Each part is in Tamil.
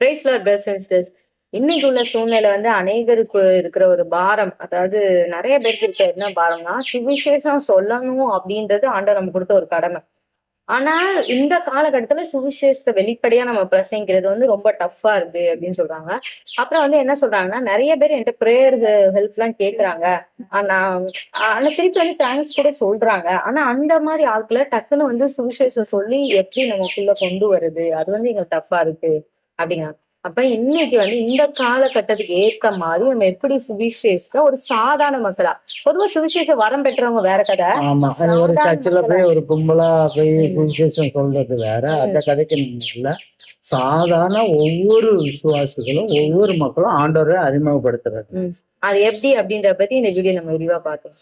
பிரைஸ் லார்ட் பிரசன்ஸ் இன்னைக்கு உள்ள சூழ்நிலை வந்து அநேகருக்கு இருக்கிற ஒரு பாரம். அதாவது நிறைய பேருக்கு இருக்க என்ன பாரம்னா சுவிசேஷம் சொல்லணும் அப்படின்றது ஆண்டவர் நம்ம கொடுத்த ஒரு கடமை. ஆனா இந்த காலகட்டத்துல சுவிசேஷத்தை வெளிப்படையா நம்ம பிரசங்கிக்கிறது வந்து ரொம்ப டஃப்பா இருக்கு அப்படின்னு சொல்றாங்க. அப்புறம் வந்து என்ன சொல்றாங்கன்னா நிறைய பேர் என்கிட்ட ப்ரேயர் ஹெல்ப் எல்லாம் கேக்குறாங்க. ஆனா ஆனா திருப்பி வந்து தேங்க்ஸ் கூட சொல்றாங்க. ஆனா அந்த மாதிரி ஆட்களை டக்குன்னு வந்து சுவிசேஷம் சொல்லி எப்படி நமக்குள்ள கொண்டு வருது அது வந்து எங்களுக்கு டஃப்பா இருக்கு. அப்படிங்கிறாங்க. அப்ப இன்னைக்கு வந்து இந்த காலகட்டத்துக்கு ஏத்த மாதிரி நம்ம எப்படி சுவிசேஷத்தை ஒரு சாதாரண மக்களா பொதுவா சுவிசேஷ வரம் பெற்றவங்க வேற கதை. ஆமா ஒரு சர்ச்சில் போய் ஒரு கும்பலா போய் விசேஷம் சொல்றது வேற அந்த கதைக்கு இல்ல. சாதாரண ஒவ்வொரு விசுவாசிகளும் ஒவ்வொரு மக்களும் ஆண்டவரை அறிமுகப்படுத்துறது. அது எப்படி அப்படின்றத பத்தி இந்த வீடியோ நம்ம விரிவா பார்த்தோம்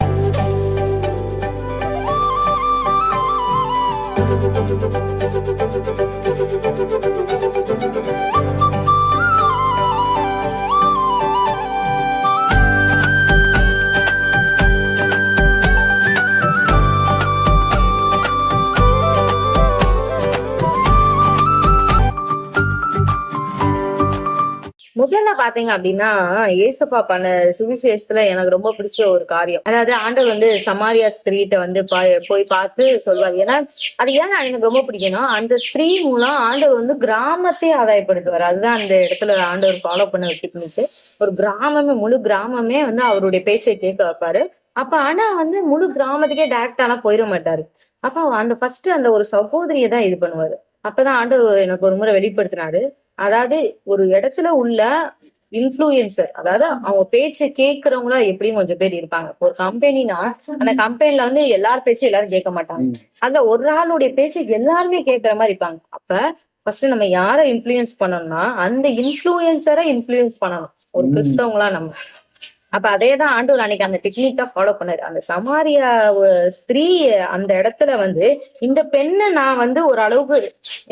பாத்தீங்க அப்படின்னா ஏசப்பா பண்ண சுவிசேஷத்துல எனக்கு ரொம்ப பிடிச்ச ஒரு காரியம். அதாவது ஆண்டவர் வந்து சமாரியா ஸ்திரீட்ட வந்து பா- போய் பார்த்து சொல்வார். ஏன்னா அது ஏன் எனக்கு ரொம்ப பிடிக்கும்னா அந்த ஸ்திரீ மூலம் ஆண்டவர் வந்து கிராமத்தை ஆதாயப்படுத்துவார். அதுதான் அந்த இடத்துல ஆண்டவர் ஃபாலோ பண்ண டெக்னிக் ஒரு கிராமமே முழு கிராமமே வந்து அவருடைய பேச்சை கேட்க வைப்பாரு. அப்ப ஆனா வந்து முழு கிராமத்துக்கே டைரக்டாலாம் போயிட மாட்டாரு. அப்ப அந்த ஃபர்ஸ்ட் அந்த ஒரு சகோதரியை தான் இது பண்ணுவாரு. அப்பதான் ஆண்டவர் எனக்கு ஒரு முறை வெளிப்படுத்தினாரு. அதாவது ஒரு இடத்துல உள்ள இன்ஃப்ளூயன்சர் அதாவது அவங்க பேச்சை கேட்கறவங்களா எப்படியும் கொஞ்சம் பேர் இருப்பாங்க. ஒரு கம்பெனினா அந்த கம்பெனில வந்து எல்லார் பேச்சும் எல்லாரும் கேட்க மாட்டாங்க. அந்த ஒரு ஆளுடைய பேச்சு எல்லாருமே கேட்கற மாதிரி இருப்பாங்க. அப்ப ஃபர்ஸ்ட் நம்ம யாரை இன்ஃப்ளூயன்ஸ் பண்ணணும்னா அந்த இன்ஃப்ளூயன்சரை இன்ஃப்ளூயன்ஸ் பண்ணணும். ஒரு. கிறிஸ்தவங்களா நம்ம. அப்ப அதேதான் ஆண்டவர் அன்னைக்கு அந்த டெக்னிக் தான் ஃபாலோ பண்ணாரு. அந்த சமாரியா ஸ்திரீ அந்த இடத்துல வந்து இந்த பெண்ணை நான் வந்து ஒரு அளவுக்கு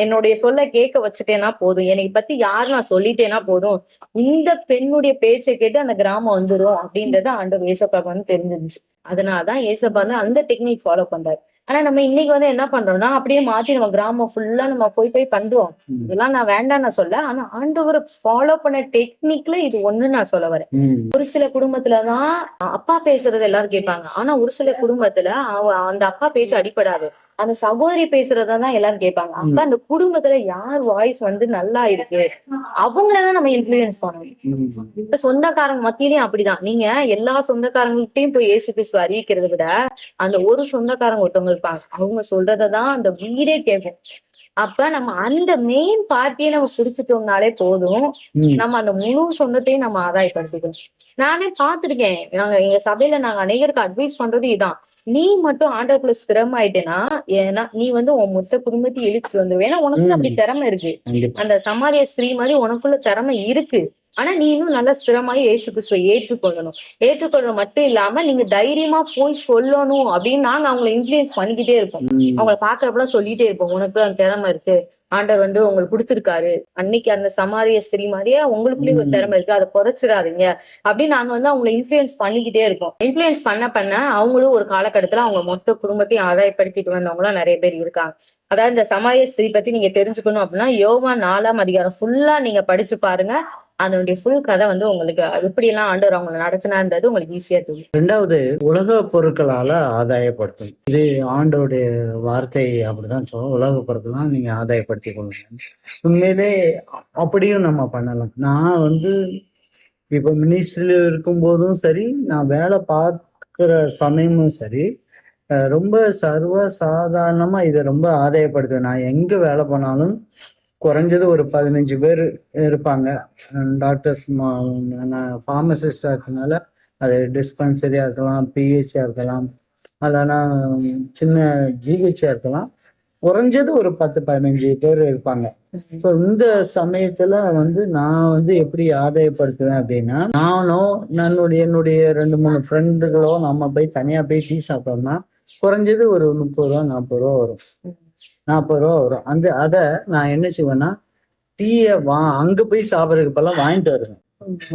என்னுடைய சொல்ல கேட்க வச்சுட்டேன்னா போதும். என்னை பத்தி யார் நான் சொல்லிட்டேன்னா போதும். இந்த பெண்ணுடைய பேச்சை கேட்டு அந்த கிராமம் வந்துடும் அப்படின்றத ஆண்டவர் ஏசப்பாக்கு வந்து தெரிஞ்சிருந்துச்சு. அதனாலதான் ஏசப்பா வந்து அந்த டெக்னிக் ஃபாலோ பண்றாரு. ஆனா நம்ம இன்னைக்கு வந்து என்ன பண்றோம்னா அப்படியே மாத்தி நம்ம கிராமம் ஃபுல்லா நம்ம போய் போய் பண்றோம். இதெல்லாம் நான் வேண்டாம் நான் சொல்ல. ஆனா ஆண்டவர் ஃபாலோ பண்ண டெக்னிக்ல இது ஒண்ணு நான் சொல்ல வரேன். ஒரு சில குடும்பத்துலதான் அப்பா பேசுறது எல்லாரும் கேட்பாங்க. ஆனா ஒரு சில குடும்பத்துல அவ- அந்த அப்பா பேச்சு அடிப்படாது அந்த சகோதரி பேசுறதான் எல்லாரும் கேட்பாங்க. அப்ப அந்த குடும்பத்துல யார் வாய்ஸ் வந்து நல்லா இருக்கு? அவங்களதான் நம்ம இன்ஃபுளுயன்ஸ் பண்ணணும். இப்ப சொந்தக்காரங்க மத்தியிலயும் அப்படிதான். நீங்க எல்லா சொந்தக்காரங்கள்ட்டையும் போய் ஏசு கிறிஸ்து அறிவிக்கிறத விட அந்த ஒரு சொந்தக்காரங்க ஒருத்தவங்க இருப்பாங்க. அவங்க சொல்றதான் அந்த வீடே கேட்கும். அப்ப நம்ம அந்த மெயின் பார்ட்டியை நம்ம பிடிச்சிட்டோம்னாலே போதும். நம்ம அந்த முழு சொந்தத்தையும் நம்ம ஆதாயப்படுத்திக்கணும். நானே பார்த்திருக்கேன். நாங்க எங்க சபையில நாங்க அநேகருக்கு அட்வைஸ் பண்றது இதான். நீ மட்டும் ஆண்டவர்க்குள்ள ஸ்திரமாயிட்டேன்னா ஏன்னா நீ வந்து உன் மொத்த குடும்பத்தையும் இழுத்து வந்துருவ ஏன்னா உனக்கு ம். அப்படி திறமை இருக்கு. அந்த சமாரிய ஸ்திரீ மாதிரி உனக்குள்ள திறமை இருக்கு. ஆனா நீ இன்னும் நல்லா ஸ்திரமாயி ஏசு கிறிஸ்துவை ஏற்றுக்கொள்ளணும். ஏற்றுக்கொள்ள மட்டும் இல்லாம நீங்க தைரியமா போய் சொல்லணும் அப்படின்னு நாங்க அவங்களை இன்ஃபுளுயன்ஸ் பண்ணிக்கிட்டே இருப்போம். அவங்களை பாக்குறப்பெல்லாம் சொல்லிட்டே இருப்போம் உனக்கு திறமை இருக்கு. ஆண்டவர் வந்து உங்களுக்கு கொடுத்திருக்காரு. அன்னைக்கு அந்த சமாரிய ஸ்திரீ மாதிரியே உங்களுக்குள்ளேயும் ஒரு. திறமை இருக்கு. அதை புதைச்சிடாதீங்க அப்படின்னு நாங்க வந்து அவங்களை இன்ஃபுளுயன்ஸ் பண்ணிக்கிட்டே இருக்கோம். இன்ஃபுளுயன்ஸ் பண்ண பண்ண அவங்களும் ஒரு காலகட்டத்துல அவங்க மொத்த குடும்பத்தையும் ஆதாயப்படுத்திட்டு வந்தவங்களும் நிறைய பேர் இருக்காங்க. அதாவது இந்த சமாரிய ஸ்திரீ பத்தி நீங்க தெரிஞ்சுக்கணும் அப்படின்னா யோவா நாலாம் அதிகாரம் ஃபுல்லா நீங்க படிச்சு பாருங்க. அதனுடைய ஃபுல் கதை வந்து உங்களுக்கு எப்படி எல்லாம் ஆண்டவர் அவங்களை நடத்தினான்றது உங்களுக்கு ஈஸியா தெரியும். ரெண்டாவது உலக பொருட்களால ஆதாயப்படுத்தும். இது ஆண்டோடைய வார்த்தை அப்படிதான் சொல்லுவோம் உலக பொருட்கள்லாம் நீங்க ஆதாயப்படுத்தி கொள்ளுங்க. உண்மையிலே அப்படியும் நம்ம பண்ணலாம். நான் வந்து இப்ப மினிஸ்ட்ரியில இருக்கும் போதும் சரி நான் வேலை பார்க்கிற சமயமும் சரி ரொம்ப சர்வ சாதாரணமா இதை ரொம்ப ஆதாயப்படுத்துவேன். நான் எங்க வேலை பண்ணாலும் குறைஞ்சது ஒரு பதினஞ்சு பேர் இருப்பாங்க. டாக்டர்ஸ் ஃபார்மசிஸ்டாக இருக்கனால அது டிஸ்பென்சரியா இருக்கலாம் பிஹெச்ஆ இருக்கலாம். அதனா சின்ன ஜிஹெச்ஆ இருக்கலாம். குறைஞ்சது ஒரு பத்து பதினஞ்சு பேர் இருப்பாங்க. ஸோ இந்த சமயத்துல வந்து நான் வந்து எப்படி ஆதாயப்படுத்துவேன் அப்படின்னா நானும் என்னுடைய என்னுடைய ரெண்டு மூணு ஃப்ரெண்டுகளோ நம்ம போய் தனியா போய் டீ சாப்பிட்டோம்னா குறைஞ்சது ஒரு முப்பது ரூபா நாற்பது ரூபா வரும். நாற்பது ரூபா வரும். அந்த அதை நான் என்ன செய்வேன்னா டீயை வா அங்க போய் சாப்பிட்றதுக்கு பதிலாக வாங்கிட்டு வருவேன்.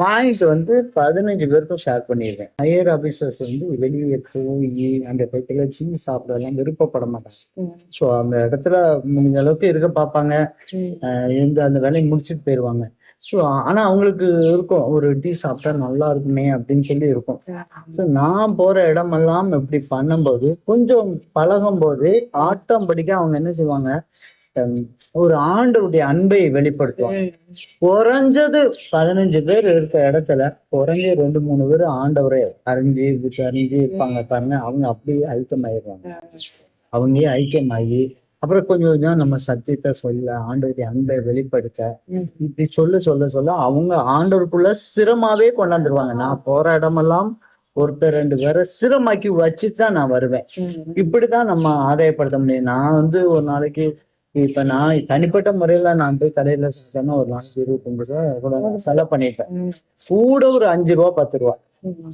வாங்கிட்டு வந்து பதினஞ்சு பேருக்கும் ஷேர் பண்ணிடுவேன். ஹையர் ஆபீசர்ஸ் வந்து வெளியே போய் அந்த இடத்துல டீ சாப்பிடலாம் விருப்பப்பட மாட்டாங்க. ஸோ அந்த இடத்துல முடிஞ்ச அளவுக்கு இருக்க பார்ப்பாங்க. இருந்து அந்த வேலையை முடிச்சுட்டு போயிடுவாங்க. ஸோ ஆனா அவங்களுக்கு இருக்கும். ஒரு டீ சாப்பிட்டா நல்லா இருக்குமே அப்படின்னு சொல்லி இருக்கும். ஸோ நான் போற இடமெல்லாம் இப்படி பண்ணும்போது கொஞ்சம் பழகும் போது ஆட்டோமேட்டிக்கா அவங்க என்ன செய்வாங்க? ஒரு ஆண்டவருடைய அன்பை வெளிப்படுத்துவாங்க. குறைஞ்சது பதினஞ்சு பேர் இருக்க இடத்துல குறைஞ்ச ரெண்டு மூணு பேர் ஆண்டவரை அறிஞ்சு அறிஞ்சு இருப்பாங்க பாருங்க. அவங்க அப்படியே ஐக்கியமாயிடுவாங்க. அவங்களே ஐக்கியமாகி அப்புறம் கொஞ்சம் கொஞ்சம் நம்ம சத்தியத்தை சொல்ல ஆண்டவருடைய அன்பை வெளிப்படுத்த இப்படி சொல்ல சொல்ல சொல்ல அவங்க ஆண்டவருக்குள்ள சிரமாவே கொண்டாந்துருவாங்க. நான் போற இடமெல்லாம் ஒருத்தர் ரெண்டு பேரை சிரமாக்கி வச்சுட்டு தான் நான் வருவேன். இப்படிதான் நம்ம ஆதாயப்படுத்த முடியும். நான் வந்து ஒரு நாளைக்கு இப்ப நான் தனிப்பட்ட முறையில நான் போய் கடையில செஞ்சேன்னா ஒரு நாளைக்கு இருபத்தொன்பது ரூபா எவ்வளவு செலவு பண்ணிருப்பேன் கூட ஒரு அஞ்சு ரூபா பத்து ரூபா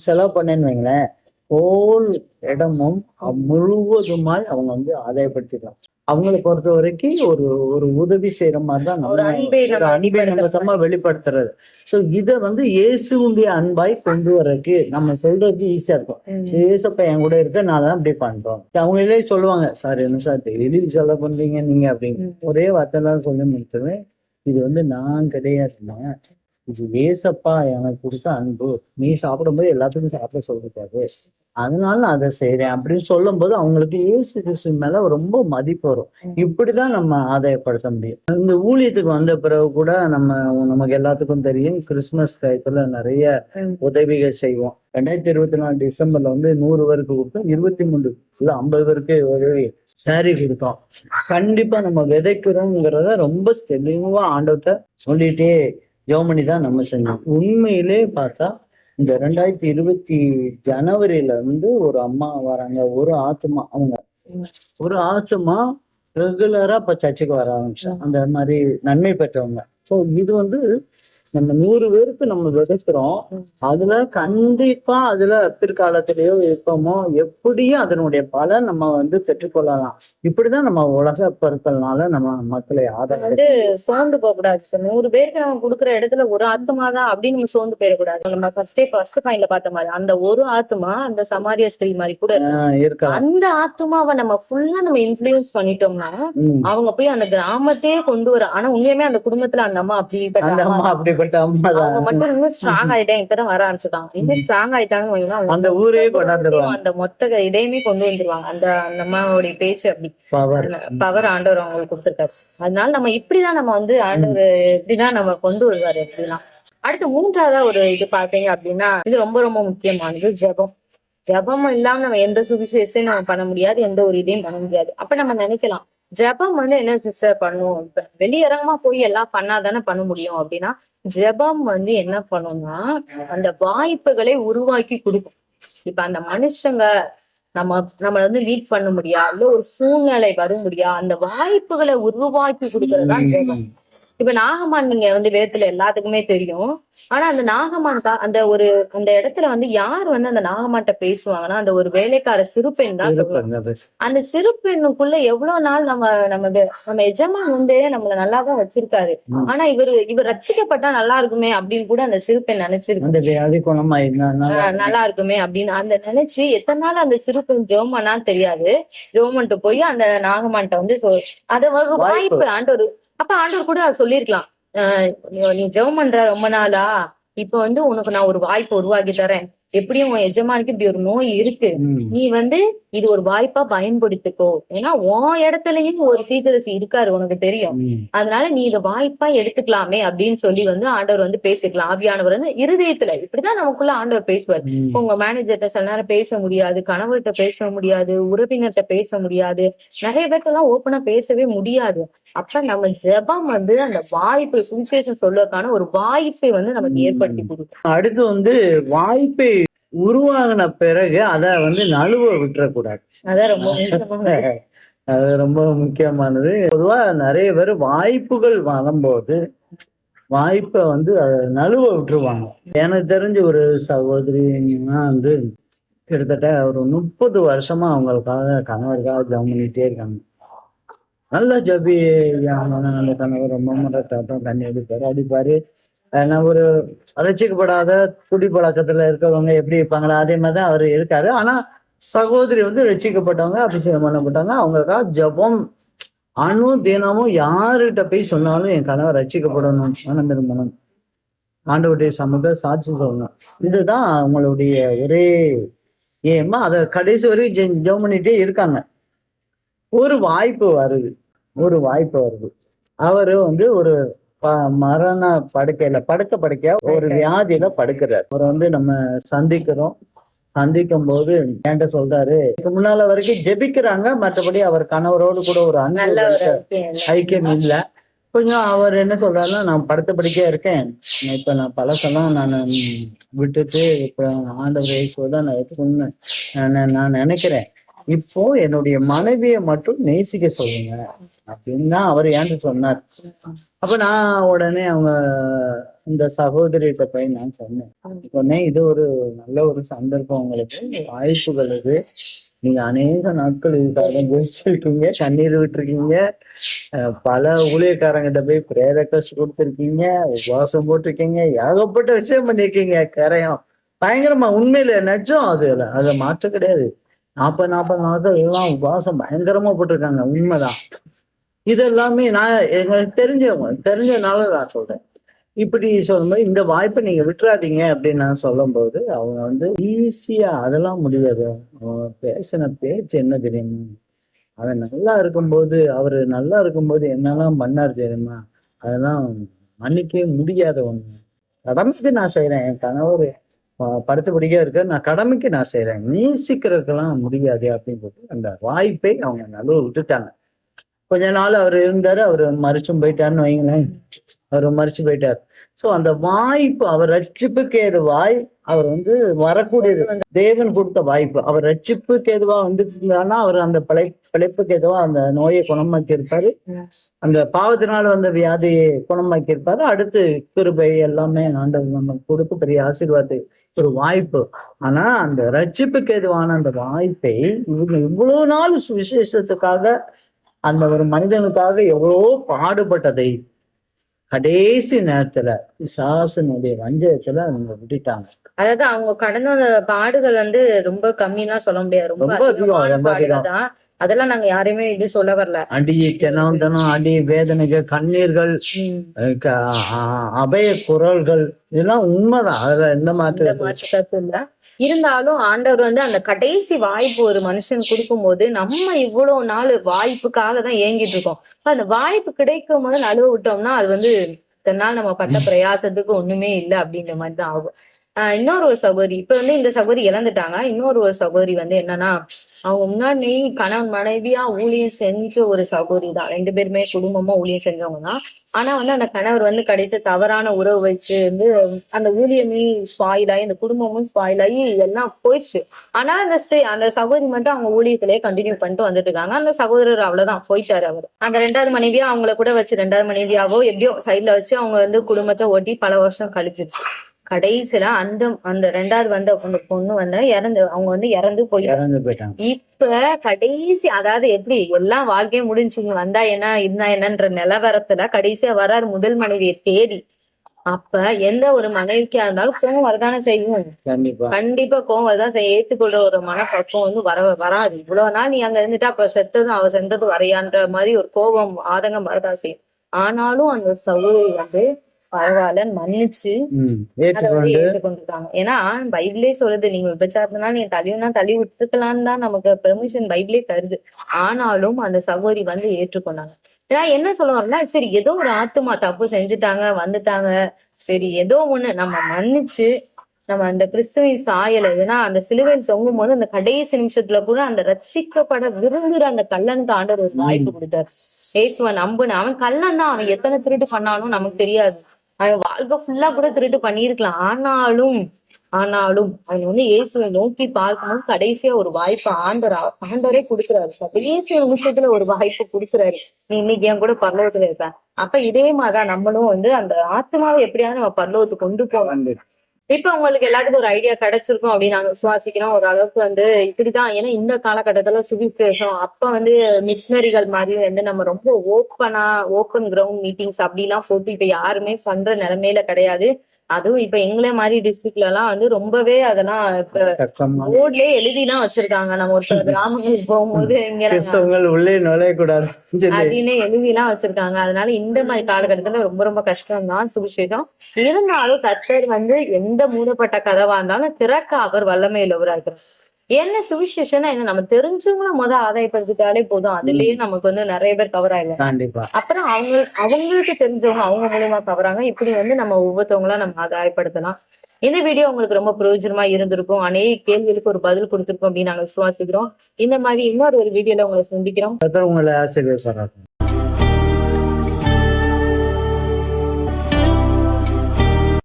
செலவு பண்ணேன்னு வைங்களேன். ஹோல் இடமும் முழுவதுமாய் அவங்க வந்து ஆதாயப்படுத்திக்கலாம் அவங்களை பொறுத்த வரைக்கும் ஒரு ஒரு உதவி செய்யற மாதிரி தான் ஒரு நம்ம அன்பை வெளிப்படுத்துறது. சோ இத வந்து இயேசுடைய அன்பாய் கொண்டு வரக்கு நம்ம சொல்றதுக்கு ஈஸியா இருக்கும். ஏசப்பா என் கூட இருக்க நான் தான் இப்படி பண்றோம். அவங்களே சொல்லுவாங்க சார் என்ன சார் டெய்லி செலவு பண்றீங்க நீங்க? அப்படின்னு. ஒரே வார்த்தை தான் சொல்லி முடிச்சிருவேன். இது வந்து நான் கிடையாதுங்க இது ஏசப்பா எனக்கு கொடுத்த அன்பு. நீ சாப்பிடும்போது எல்லாத்துக்கும் சாப்பிட சொல்லிட்டாரு. அதனால நான் அதை செய்யறேன் அப்படின்னு சொல்லும்போது அவங்களுக்கு ஏசு கிறிஸ்து மேல ரொம்ப மதிப்பு வரும். இப்படிதான் நம்ம ஆதாயப்படுத்த முடியும். இந்த ஊழியத்துக்கு வந்த பிறகு கூட நம்ம நமக்கு எல்லாத்துக்கும் தெரியும் கிறிஸ்துமஸ் டயத்துல நிறைய உதவிகள் செய்வோம். ரெண்டாயிரத்தி இருபத்தி நாலு டிசம்பர்ல வந்து நூறு பேருக்கு கொடுத்தோம் இருபத்தி மூணு இல்ல ஐம்பது பேருக்கு உதவி சாரி கொடுத்தோம். கண்டிப்பா நம்ம விதைக்கிறோங்கிறத ரொம்ப தெளிவா ஆண்டவர்கிட்ட சொல்லிட்டே ஜெர்மனி தான் நம்ம செஞ்சோம். உண்மையிலே பார்த்தா இந்த ரெண்டாயிரத்தி இருபத்தி ஜனவரியில இருந்து ஒரு அம்மா வராங்க ஒரு ஆத்துமா அவங்க. ஒரு ஆத்துமா ரெகுலரா இப்ப சர்ச்சுக்கு வர ஆரம்பிச்சோம் அந்த மாதிரி நன்மை பெற்றவங்க. ஸோ இது வந்து நம்ம நூறு பேருக்கு நம்ம விதைக்கிறோம் அதுல கண்டிப்பா அதுல பிற்காலத்திலேயோ இப்பமோ எப்படியும் அதனுடைய பலன் நம்ம வந்து பெற்றுக்கொள்ளலாம் இப்படிதான் நம்ம உலக பொருட்கள்னால நம்ம மக்களை ஆதரவு வந்து சோர்ந்து போக கூடாது நூறு பேருக்கு நம்ம கொடுக்குற இடத்துல ஒரு ஆத்மா தான் அப்படின்னு நம்ம சோர்ந்து போயிடக்கூடாது நம்ம ஃபர்ஸ்டே ஃபர்ஸ்ட் பாயிண்ட்ல பார்த்த மாதிரி அந்த ஒரு ஆத்மா அந்த சமாரிய ஸ்திரீ மாதிரி கூட இருக்கு. அந்த ஆத்மாவை நம்ம ஃபுல்லா நம்ம இன்ஃபுளுயன்ஸ் பண்ணிட்டோம்னா. அவங்க போய் அந்த கிராமத்தையே கொண்டு வர ஆனா உண்மையுமே அந்த குடும்பத்துல அந்த அம்மா அப்படிப்பட்ட அந்த அம்மா அவங்க மட்டும் இன்னும் ஸ்ட்ராங் ஆயிட்டேன். இப்பதான் வர ஆரம்பிச்சுட்டாங்க இன்னும் ஸ்ட்ராங் அவங்க அந்த ஊரே கொண்டாந்துருவாங்க. அந்த மொத்த இதையுமே கொண்டு வந்துருவாங்க. அந்த அம்மாவுடைய பேச்சு அப்படி. பவர் பவர் ஆண்டவர் அவங்களுக்கு கொடுத்துருக்காரு. அதனால நம்ம இப்படிதான் நம்ம வந்து ஆண்டவர் இப்படிதான் நம்ம கொண்டு வருவாரு. எப்படிலாம் அடுத்து மூன்றாவதா ஒரு இது பாத்தீங்க அப்படின்னா இது ரொம்ப ரொம்ப முக்கியமானது ஜெபம். ஜெபம் இல்லாம நம்ம எந்த சுவிசேஷத்தையும் நம்ம பண்ண முடியாது. எந்த ஒரு இதையும் பண்ண முடியாது. அப்ப நம்ம நினைக்கலாம் ஜெபம் வந்து என்ன சிஸ்டர் இப்ப வெளியரங்கமா போய் எல்லாம் பண்ணாதானே பண்ண முடியும் அப்படின்னா ஜெபம் வந்து என்ன பண்ணும்னா அந்த வாய்ப்புகளை உருவாக்கி கொடுக்கும். இப்ப அந்த மனுஷங்க நம்ம நம்மள வந்து மீட் பண்ண முடியா? இல்ல ஒரு சூழ்நிலை வர முடியா? அந்த வாய்ப்புகளை உருவாக்கி கொடுக்கறதுதான் ஜெபம். இப்ப நாகமான் நீங்க வந்து வேதத்துல எல்லாத்துக்குமே தெரியும். ஆனா அந்த நாகமான் அந்த ஒரு அந்த இடத்துல வந்து யார் வந்து அந்த நாகமான்ட்ட பேசுவாங்கன்னா அந்த ஒரு வேலைக்கார சிறுபெண் தான். அந்த சிறு பெண்ணுக்குள்ள எவ்வளவு நாள் நம்ம நம்ம நம்ம எஜமான் வந்து நம்மள நல்லாதான் வச்சிருக்காரு. ம். ஆனா இவரு இவர் ரட்சிக்கப்பட்டா நல்லா இருக்குமே அப்படின்னு கூட அந்த சிறு பெண் நினைச்சிருக்கு. நல்லா இருக்குமே அப்படின்னு அந்த நினைச்சு எத்தனை நாள் அந்த சிறு பெண் ஜெவமானான்னு தெரியாது. ஜெவமன்ட்டு போய் அந்த நாகமான்ட்ட வந்து சொல் அது ஒரு வாய்ப்பு. வாய்ப்பு ஆண்டவர். அப்ப ஆண்டவர் கூட அதை சொல்லியிருக்கலாம் ஆஹ் நீ- ஜெபம் பண்ற ரொம்ப நாளா? இப்ப வந்து உனக்கு நான் ஒரு வாய்ப்பு உருவாக்கி தரேன். எப்படியும் உன் எஜமானுக்கு இப்படி ஒரு நோய் இருக்கு. நீ வந்து இது ஒரு வாய்ப்பா பயன்படுத்திக்கோ. ஏன்னா உன் இடத்துலயும் ஒரு தீர்க்கதரிசி இருக்காரு உனக்கு தெரியும். அதனால நீ இத வாய்ப்பா எடுத்துக்கலாமே அப்படின்னு சொல்லி வந்து ஆண்டவர் வந்து பேசிக்கலாம் ஆவியானவர் வந்து இருதயத்துல இப்படிதான் நமக்குள்ள ஆண்டவர் பேசுவார். உங்க மேனேஜர்கிட்ட சில நேரம் பேச முடியாது கணவர்கிட்ட பேச முடியாது உறவினர்கிட்ட பேச முடியாது. நிறைய பேர்ட்ட எல்லாம் ஓப்பனா பேசவே முடியாது. அப்ப நம்ம ஜெபம் வந்து அந்த வாய்ப்பு சுவிசேஷம் சொல்வதற்கான ஒரு வாய்ப்பை வந்து நமக்கு ஏற்படுத்தி கொடுக்கும். அடுத்து வந்து வாய்ப்பை உருவாகின பிறகு அத வந்து நழுவ விட்டுறக்கூடாது. அதான் ரொம்ப. அது ரொம்ப முக்கியமானது. பொதுவா நிறைய பேர் வாய்ப்புகள் வரும்போது வாய்ப்பை வந்து நழுவ விட்டுருவாங்க. எனக்கு தெரிஞ்ச ஒரு சகோதரின்னா வந்து கிட்டத்தட்ட ஒரு முப்பது வருஷமா அவங்களுக்காக கணவருக்காக ஜம் பண்ணிட்டே இருக்காங்க. நல்ல ஜபி நல்ல கணவர் ரொம்ப முறை தண்ணி அடிப்பாரு அடிப்பாரு. நான் ஒரு அலட்சிக்கப்படாத குடி பழக்கத்துல இருக்கிறவங்க எப்படி இருப்பாங்களா அதே மாதிரி தான் அவர் இருக்காரு. ஆனா சகோதரி வந்து ரசிக்கப்பட்டவங்க அபிஷேகம் பண்ணப்பட்டவங்க அவங்களுக்காக ஜெபம் அணு தினமும் யாருகிட்ட போய் சொன்னாலும் என் கணவர் ரசிக்கப்படணும் மனம் ஆண்டவருடைய சமூக சாட்சி சொல்லணும். இதுதான் அவங்களுடைய ஒரே ஏமா அதை கடைசி வரைக்கும் ஜெபம் பண்ணிட்டே இருக்காங்க. ஒரு வாய்ப்பு வருது. ஒரு வாய்ப்பு வருது. அவரு வந்து ஒரு மரண படுக்கையில படுக்க படுக்கையா ஒரு வியாதியில படுக்கிறார். அவரை வந்து நம்ம சந்திக்கிறோம். சந்திக்கும் போது என்கிட்ட சொல்றாரு இதுக்கு முன்னால வரைக்கும் ஜெபிக்கிறாங்க. மற்றபடி அவர் கணவரோடு கூட ஒரு ஒரு ஐக்கியம் இல்ல. கொஞ்சம் அவர் என்ன சொல்றாருன்னா நான் படுத்த படிக்கையா இருக்கேன். இப்ப நான் பழசெல்லாம் நான் விட்டுட்டு இப்ப ஆண்டவர் தான் நான் எடுத்துக்கணும்னு நான் நினைக்கிறேன். இப்போ என்னுடைய மனைவியை மட்டும் நேசிக்க சொல்லுங்க. அப்படின்னு தான் அவர் ஏன்ட்டு சொன்னார்? அப்ப நான் உடனே அவங்க இந்த சகோதரிகிட்ட போய் நான் சொன்னேன். உடனே இது ஒரு நல்ல ஒரு சந்தர்ப்பம் உங்களுக்கு. வாய்ப்புகள் இது. நீங்க அநேக நாட்கள் இதுக்காக யோசிச்சிருக்கீங்க கண்ணீர் விட்டுருக்கீங்க. பல ஊழியக்காரங்கிட்ட போய் பிரேரக்கஸ் கொடுத்துருக்கீங்க. உபவாசம் போட்டிருக்கீங்க. ஏகப்பட்ட விஷயம் பண்ணிருக்கீங்க. கரையம். பயங்கரமா. உண்மையில நெஜம் அது அதை மாற்ற கிடையாது. நாற்பது நாற்பது நாட்கள் எல்லாம் உபவாசம் பயங்கரமா போட்டிருக்காங்க உண்மைதான். இது எல்லாமே நான் எங்களுக்கு தெரிஞ்சவங்க தெரிஞ்சதுனால நான் சொல்றேன். இப்படி சொல்லும்போது இந்த வாய்ப்பை நீங்க விட்டுறாதீங்க அப்படின்னு நான் சொல்லும்போது அவங்க வந்து ஈஸியா அதெல்லாம் முடியாது. அவங்க பேசின பேச்சு என்ன தெரியுமா? அவன் நல்லா இருக்கும்போது அவரு நல்லா இருக்கும்போது என்னெல்லாம் பண்ணார் தெரியுமா? அதெல்லாம் மன்னிக்கவே முடியாத ஒண்ணு. கடமைக்கு நான் செய்யறேன் என் கணவர். படுத்தபடியாக இருக்க. நான் கடமைக்கு நான் செய்கிறேன் நேசிக்கிறதுக்கெல்லாம் முடியாது அப்படின்னு சொல்லிட்டு அந்த வாய்ப்பை அவங்க நடுவு விட்டுட்டாங்க. கொஞ்ச நாள் அவர் இருந்தாரு அவர் மறிச்சும் போயிட்டாருன்னு வைங்களேன். அவர் மறிச்சு போயிட்டார். சோ அந்த வாய்ப்பு அவர் ரட்சிப்புக்கு ஏதுவாய் அவர் வந்து வரக்கூடியது. தேவன் கொடுத்த வாய்ப்பு அவர் ரட்சிப்புக்கு எதுவா வந்துருந்தாருன்னா அவர் அந்த பிழை பிழைப்புக்கு எதுவா அந்த நோயை குணமாக்கி இருப்பாரு அந்த பாவத்தினால வந்த வியாதியை குணமாக்கி இருப்பாரு அடுத்து கிருபை எல்லாமே ஆண்டவர் நம்ம கொடுத்து பெரிய ஆசீர்வாதத்தை ஒரு வாய்ப்பு. ஆனா அந்த ரட்சிப்புக்கு எதுவான அந்த வாய்ப்பை இவங்க இவ்வளவு நாள் சுவிசேஷத்துக்காக அந்த ஒரு மனிதனுக்காக எவ்வளவோ பாடுபட்டதை கடைசி நேரத்துல சாசனுடைய வஞ்சகத்துல அவங்க விட்டுட்டாங்க. அதாவது அவங்க கடந்த பாடுகள் வந்து ரொம்ப கம்மிலாம் சொல்ல முடியாது. ரொம்ப அதெல்லாம் நாங்க யாரையுமே இது சொல்ல வரல. அடி தினம் தினம் அடி வேதனைகள் கண்ணீர்கள் அபய குரல்கள் இதெல்லாம் உண்மைதான். அதுல எந்த மாற்றம் இல்ல. இருந்தாலும் ஆண்டவர் வந்து அந்த கடைசி வாய்ப்பு ஒரு மனுஷன் கொடுக்கும்போது நம்ம இவ்வளவு நாள் வாய்ப்புக்காக தான் ஏங்கிட்டு இருக்கோம். அந்த வாய்ப்பு கிடைக்கும் போது நழுவ விட்டோம்னா அது வந்து இத்தனை நாள் நம்ம பட்ட பிரயாசத்துக்கு ஒண்ணுமே இல்லை அப்படின்ற மாதிரி தான் ஆகும். இன்னொரு ஒரு சகோதரி. இப்ப வந்து இந்த சகோதரி இழந்துட்டாங்க இன்னொரு ஒரு சகோதரி வந்து என்னன்னா அவங்க முன்னாடி கணவன் மனைவியா ஊழியம் செஞ்ச ஒரு சகோதரி தான். ரெண்டு பேருமே குடும்பமா ஊழியம் செஞ்சவங்க தான். ஆனா வந்து அந்த கணவர் வந்து கடைசி தவறான உறவு வச்சு வந்து அந்த ஊழியமே ஸ்பாயில் ஆகி அந்த குடும்பமும் ஸ்பாயில் ஆகி எல்லாம் போயிடுச்சு. ஆனா அந்த ஸ்டே அந்த சகோதரி மட்டும் அவங்க ஊழியத்திலேயே கண்டினியூ பண்ணிட்டு வந்துட்டு இருக்காங்க. அந்த சகோதரர் அவ்வளவுதான். போயிட்டாரு அவர். அந்த ரெண்டாவது மனைவியா அவங்கள கூட வச்சு ரெண்டாவது மனைவியாவோ எப்படியோ சைட்ல வச்சு அவங்க வந்து குடும்பத்தை ஓட்டி பல வருஷம் கழிச்சிருச்சு. கடைசியில அந்த அந்த ரெண்டாவது வந்த அந்த பொண்ணு வந்து இறந்து அவங்க வந்து இறந்து போய் இறந்து போயிட்டாங்க. இப்ப கடைசி அதாவது எப்படி எல்லாம் வாழ்க்கையும் முடிஞ்சுங்க வந்தா என்ன இருந்தா என்னன்ற நிலவரத்துல கடைசியா வராரு முதல் மனைவியை தேடி. அப்ப எந்த ஒரு மனைவிக்கா இருந்தாலும் கோவம் வரதானே செய்யும். கண்டிப்பா. கோவம் வரதான் செய்ய ஏத்துக்கொள்ற ஒரு மனப்பக்குவம் வந்து வர வராது. இவ்வளவு நாள் நீ அங்க இருந்துட்டா அப்ப செத்ததும் அவ செத்தது வரையான்ற மாதிரி ஒரு கோபம் ஆதங்கம் வரதான் செய்யும். ஆனாலும் அந்த சகோதரி வந்து பரவாயில்ல மன்னிச்சு ஏற்றுக்கொண்டிருக்காங்க. ஏன்னா பைபிளே சொல்லுது நீங்க விபச்சாரத்தினா நீங்க தள்ளினா தள்ளி விட்டுருக்கலாம்னு தான் நமக்கு பெர்மிஷன் பைபிளே தருது. ஆனாலும் அந்த சகோதரி வந்து ஏற்றுக்கொண்டாங்க. ஏன்னா என்ன சொல்ல சரி ஏதோ ஒரு ஆத்துமா தப்பு செஞ்சுட்டாங்க வந்துட்டாங்க. சரி ஏதோ ஒண்ணு நம்ம மன்னிச்சு நம்ம அந்த கிறிஸ்துவின் சாயல ஏன்னா அந்த சிலுவையில் தொங்கும் போது அந்த கடைசி நிமிஷத்துல கூட அந்த ரட்சிக்கப்பட விரும்புற அந்த கல்லனுக்கு ஆண்டவர் ஒரு வாய்ப்பு கொடுத்தாரு. ஏசுவன் நம்புன அவன் கல்லன் தான் அவன் எத்தனை திருட்டு பண்ணாலும் நமக்கு தெரியாது. அவன் வாழ்க்கை ஃபுல்லா கூட திருட்டு பண்ணியிருக்கலாம். ஆனாலும் ஆனாலும் அவன் வந்து இயேசுவை நோக்கி பார்க்கும்போது கடைசியா ஒரு வாய்ப்பு ஆண்டரா ஆண்டவரே கொடுக்குறாரு. கடைசி நிமிஷத்துல ஒரு வாய்ப்பு கொடுக்குறாரு. நீ இன்னைக்கு என் கூட பரலோகத்துல இருப்ப. அப்ப இதே மாதிரிதான் நம்மளும் வந்து அந்த ஆத்மாவை எப்படியாவது நம்ம பரலோகத்துக்கு கொண்டு போகணும். இப்ப உங்களுக்கு எல்லாத்துக்கும் ஒரு ஐடியா கிடைச்சிருக்கும் அப்படின்னு நாங்க விசுவாசிக்கிறோம். ஒரு அளவுக்கு வந்து இப்படிதான். ஏன்னா இந்த காலகட்டத்துல சுவிசேஷம். அப்ப வந்து மிஷினரிகள் மாதிரி வந்து நம்ம ரொம்ப ஓப்பனா ஓப்பன் கிரவுண்ட் மீட்டிங்ஸ் அப்படிலாம் போட்டு இப்ப யாருமே பண்ற நிலைமையில கிடையாது. அதுவும் இப்ப எங்களை மாதிரி டிஸ்ட்ரிக்ட்ல எல்லாம் வந்து ரொம்பவே அதெல்லாம் இப்ப போர்ட்லயே எழுதிலாம் வச்சிருக்காங்க. நம்ம ஒரு சில கிராமங்களுக்கு போகும்போது இங்க உள்ளே நுழையக்கூடாது அப்படின்னு எழுதிலாம் வச்சிருக்காங்க. அதனால இந்த மாதிரி காலகட்டத்துல ரொம்ப ரொம்ப கஷ்டம் தான் சுவிசேஷம். இருந்தாலும் கர்த்தர் வந்து எந்த மூடப்பட்ட கதவா இருந்தாலும் திறக்க அவர் வல்லமை உள்ளவரா இருக்கிறார். என்ன சுவிசேஷம்னா என்ன நம்ம தெரிஞ்சவங்கள முத ஆதாயப்படுத்திட்டாலே போதும். அதுலயே நமக்கு வந்து நிறைய பேர் கவர் கண்டிப்பா. அப்புறம் அவங்க அவங்களுக்கு தெரிஞ்சவங்க அவங்க மூலியமா கவராங்க இப்படி வந்து நம்ம ஒவ்வொருத்தவங்களா நம்ம ஆதாயப்படுத்தலாம். இந்த வீடியோ உங்களுக்கு ரொம்ப பிரயோஜனமா இருந்திருக்கும். அநேக கேள்விகளுக்கு ஒரு பதில் கொடுத்திருக்கோம் அப்படின்னு நாங்க விசுவாசிக்கிறோம். இந்த மாதிரி இன்னொரு ஒரு வீடியோல உங்களை சந்திக்கிறோம். உங்களை